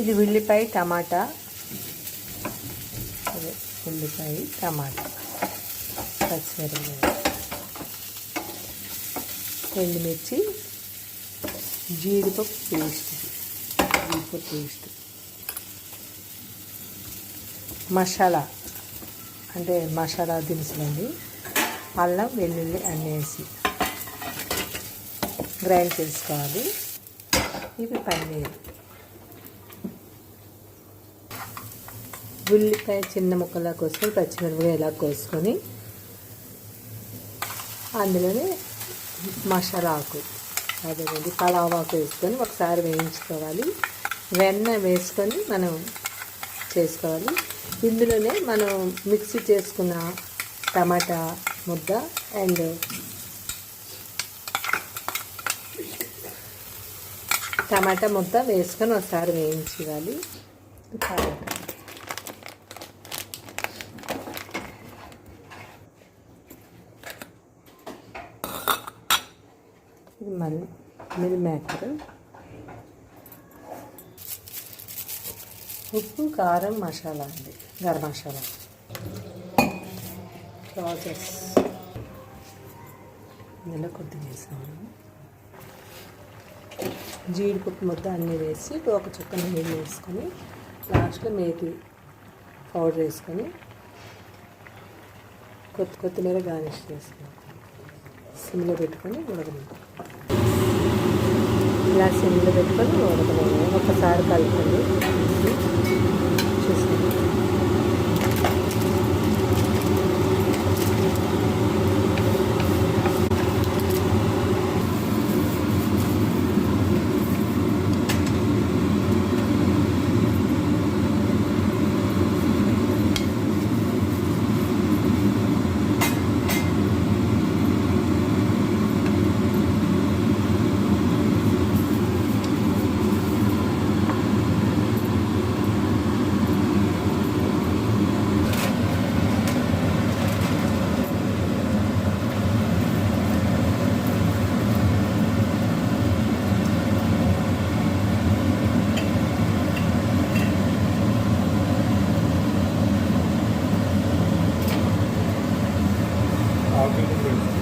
ఇది ఉల్లిపాయ టమాటా. అదే ఉల్లిపాయ టమాటా. పచ్చిమిరపకాయ. ఎండుమిర్చి జీడిపప్పు పేస్ట్. జీడిపప్పు పేస్ట్. మసాలా. అంటే మసాలా దినుసులండి అల్లం వెల్లుల్లి అన్నీ వేసి గ్రైండ్ చేసుకోవాలి. ఇవి పన్నీర్. ఉల్లిపాయ చిన్న ముక్కలా కోసుకొని పచ్చిమిరపకాయ ఇలా కోసుకొని అందులోనే మసాలా ఆకు. అదేనండి పలావ్ ఆకు వేసుకొని ఒకసారి వేయించుకోవాలి. వెన్న వేసుకొని మనం చేసుకోవాలి. ఇందులోనే మనం మిక్సీ చేసుకున్న టమాటా ముద్ద అండ్ టమాటా ముద్ద వేసుకొని ఒకసారి వేయించాలి ఇది మళ్ళీ మిల్ మేకర్. ఉప్పు కారం మసాలా అండి. గరం మసాలా. ప్రాసెస్. ఇందులో కొద్దిగా వేసాము జీడిపప్పు ముద్ద అన్నీ వేసి ఒక చుక్క నీళ్ళు వేసుకొని లాస్ట్లో మేతి పౌడర్ వేసుకొని కొత్త కొత్తిమీర గార్నిష్ చేసుకున్నాం సిమ్లో పెట్టుకొని ఉడకమంటాం ఇలా సిమ్లో పెట్టుకొని ఉడకనివ్వండి ఒకసారి కలుపుకోండి. Ótimo.